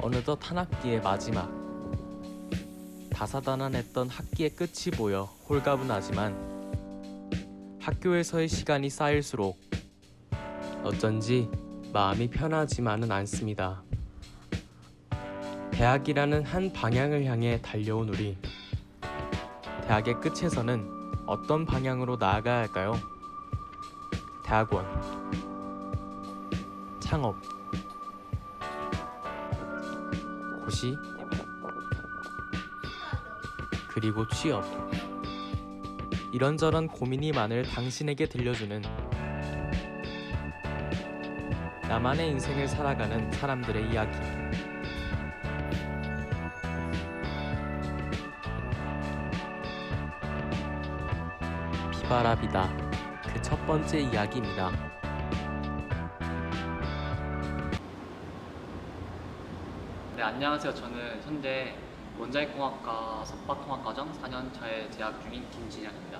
어느덧 한 학기의 마지막. 다사다난했던 학기의 끝이 보여 홀가분하지만 학교에서의 시간이 쌓일수록 어쩐지 마음이 편하지만은 않습니다. 대학이라는 한 방향을 향해 달려온 우리. 대학의 끝에서는 어떤 방향으로 나아가야 할까요? 대학원, 창업, 고시, 그리고 취업. 이런저런 고민이 많을 당신에게 들려주는 나만의 인생을 살아가는 사람들의 이야기. 비바라비다. 그 첫 번째 이야기입니다. 네, 안녕하세요. 저는 현재 원자력공학과 석박통합과정 4년차에 재학 중인 김진영입니다.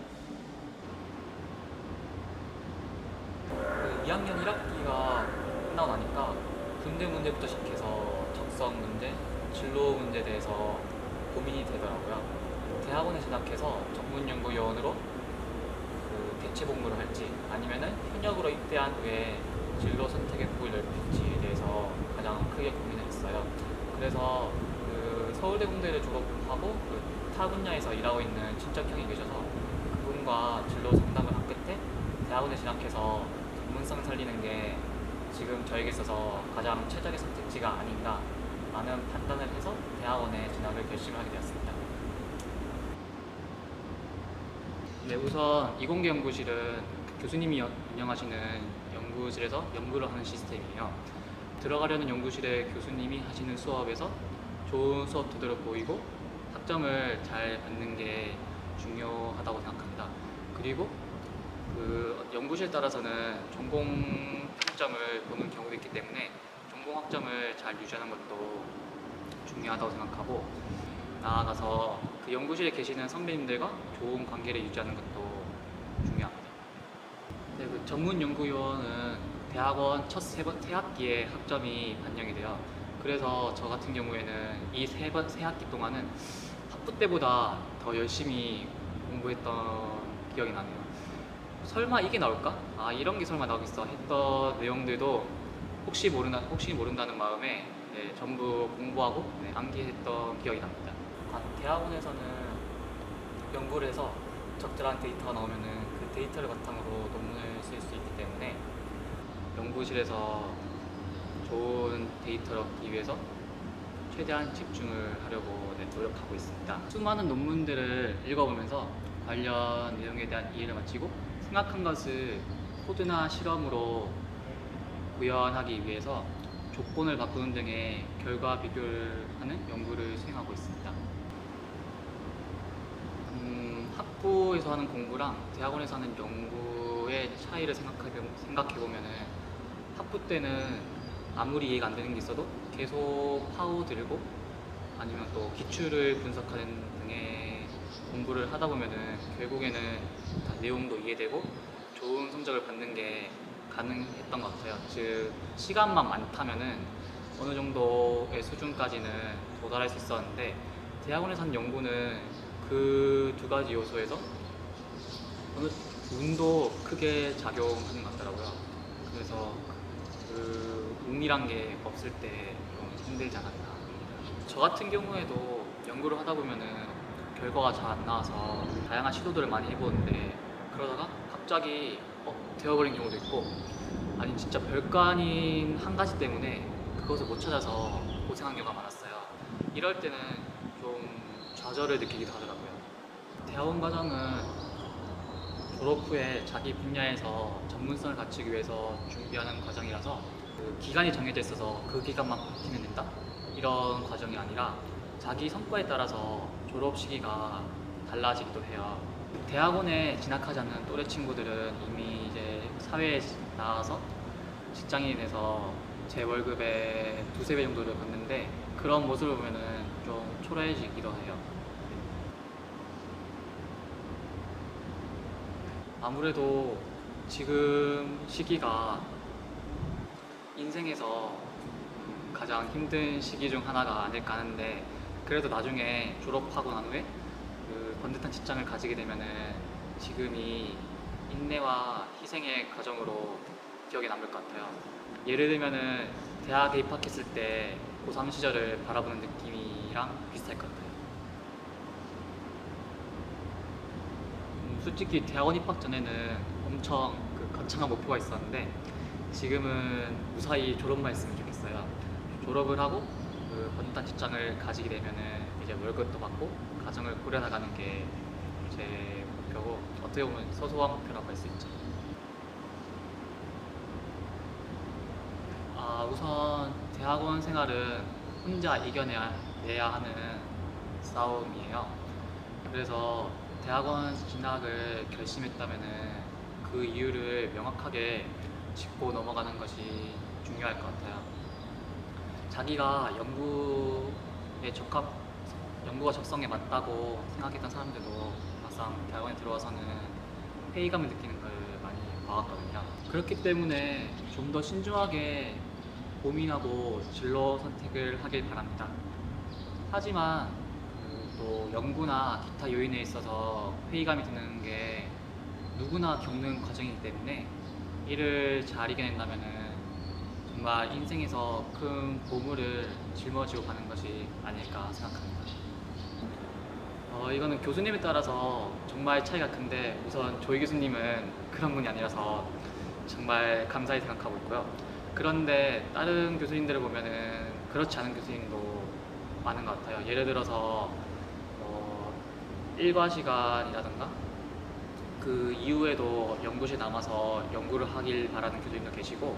그 2학년 1학기가 끝나고 나니까 군대 문제부터 시작해서 적성 문제, 진로 문제에 대해서 고민이 되더라고요. 대학원에 진학해서 전문연구위원으로 그 대체 복무를 할지 아니면은 현역으로 입대한 후에 진로 선택의 폭을 넓힐지에 대해서 가장 크게 고민을 했어요. 그래서 그 서울대 공대를 졸업하고 그 타 분야에서 일하고 있는 친척형이 계셔서 그분과 진로 상담을 한 끝에 대학원에 진학해서 전문성 살리는 게 지금 저에게 있어서 가장 최적의 선택지가 아닌가 라는 판단을 해서 대학원에 진학을 결심하게 되었습니다. 네, 우선 이공계 연구실은 교수님이 연- 운영하시는 연구실에서 연구를 하는 시스템이에요. 들어가려는 연구실의 교수님이 하시는 수업에서 좋은 수업들을 보이고 학점을 잘 받는 게 중요하다고 생각합니다. 그리고 그 연구실 따라서는 전공 평점을 보는 경우도 있기 때문에 전공 학점을 잘 유지하는 것도 중요하다고 생각하고 나아가서 그 연구실에 계시는 선배님들과 좋은 관계를 유지하는 것도 중요합니다. 네, 그 전문 연구위원은 대학원 첫 세 번 세 학기에 학점이 반영이 돼요. 그래서 저 같은 경우에는 이 세 번 세 학기 동안은 학부 때보다 더 열심히 공부했던 기억이 나네요. 설마 이게 나올까? 아 이런 게 설마 나오겠어 했던 내용들도 혹시 모르나 혹시 모른다는 마음에 네, 전부 공부하고 네, 암기했던 기억이 납니다. 아, 대학원에서는 연구를 해서 적절한 데이터가 나오면은 그 데이터를 바탕으로 논문을 쓸 수 있기 때문에 연구실에서 좋은 데이터를 얻기 위해서 최대한 집중을 하려고 네, 노력하고 있습니다. 수많은 논문들을 읽어보면서 관련 내용에 대한 이해를 마치고 생각한 것을 코드나 실험으로 구현하기 위해서 조건을 바꾸는 등의 결과 비교를 하는 연구를 수행하고 있습니다. 음, 학부에서 하는 공부랑 대학원에서 하는 연구의 차이를 생각해, 생각해보면은 학부 때는 아무리 이해가 안 되는 게 있어도 계속 파고들고 아니면 또 기출을 분석하는 등의 공부를 하다 보면은 결국에는 다 내용도 이해되고 좋은 성적을 받는 게 가능했던 것 같아요. 즉 시간만 많다면은 어느 정도의 수준까지는 도달할 수 있었는데 대학원에서 한 연구는 그 두 가지 요소에서 어느 운도 크게 작용하는 것 같더라고요. 그래서 그 운이란 게 없을 때 좀 힘들지 않았나. 저 같은 경우에도 연구를 하다 보면은 결과가 잘 안 나와서 다양한 시도들을 많이 해보는데 그러다가 갑자기 어, 되어버린 경우도 있고 아니 진짜 별거 아닌 한 가지 때문에 그것을 못 찾아서 고생한 경우가 많았어요. 이럴 때는 좀 좌절을 느끼기도 하더라고요. 대학원 과정은 졸업 후에 자기 분야에서 전문성을 갖추기 위해서 준비하는 과정이라서 그 기간이 정해져 있어서 그 기간만 버티면 된다 이런 과정이 아니라 자기 성과에 따라서 졸업 시기가 달라지기도 해요. 대학원에 진학하지 않는 또래 친구들은 이미 이제 사회에 나와서 직장인이 돼서 제 월급의 두세 배 정도를 받는데 그런 모습을 보면은 좀 초라해지기도 해요. 아무래도 지금 시기가 인생에서 가장 힘든 시기 중 하나가 아닐까 하는데 그래도 나중에 졸업하고 난 후에 그 번듯한 직장을 가지게 되면은 지금이 인내와 희생의 과정으로 기억에 남을 것 같아요. 예를 들면은 대학에 입학했을 때 고3 시절을 바라보는 느낌이랑 비슷할 것 같아요. 음, 솔직히 대학원 입학 전에는 엄청 그 거창한 목표가 있었는데 지금은 무사히 졸업만 했으면 좋겠어요. 졸업을 하고 그 번듯한 직장을 가지게 되면은 이제 월급도 받고 가정을 꾸려나가는 게 제 목표고 어떻게 보면 소소한 목표라고 할 수 있죠. 아 우선 대학원 생활은 혼자 이겨내야 내야 하는 싸움이에요. 그래서 대학원 진학을 결심했다면은 그 이유를 명확하게 짚고 넘어가는 것이 중요할 것 같아요. 자기가 연구에 적합, 연구가 적성에 맞다고 생각했던 사람들도 막상 대학원에 들어와서는 회의감을 느끼는 걸 많이 봐왔거든요. 그렇기 때문에 좀 더 신중하게 고민하고 진로 선택을 하길 바랍니다. 하지만 그 또 연구나 기타 요인에 있어서 회의감이 드는 게 누구나 겪는 과정이기 때문에 이를 잘 이겨낸다면은 정말 인생에서 큰 보물을 짊어지고 가는 것이 아닐까 생각합니다. 어, 이거는 교수님에 따라서 정말 차이가 큰데 우선 조희 교수님은 그런 분이 아니라서 정말 감사히 생각하고 있고요. 그런데 다른 교수님들을 보면은 그렇지 않은 교수님도 많은 것 같아요. 예를 들어서 어, 일과 시간이라든가 그 이후에도 연구실 남아서 연구를 하길 바라는 교수님도 계시고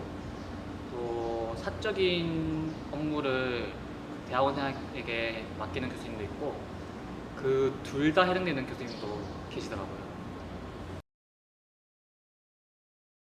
또 사적인 업무를 대학원생에게 맡기는 교수님도 있고 그 둘 다 해당되는 교수님도 계시더라고요.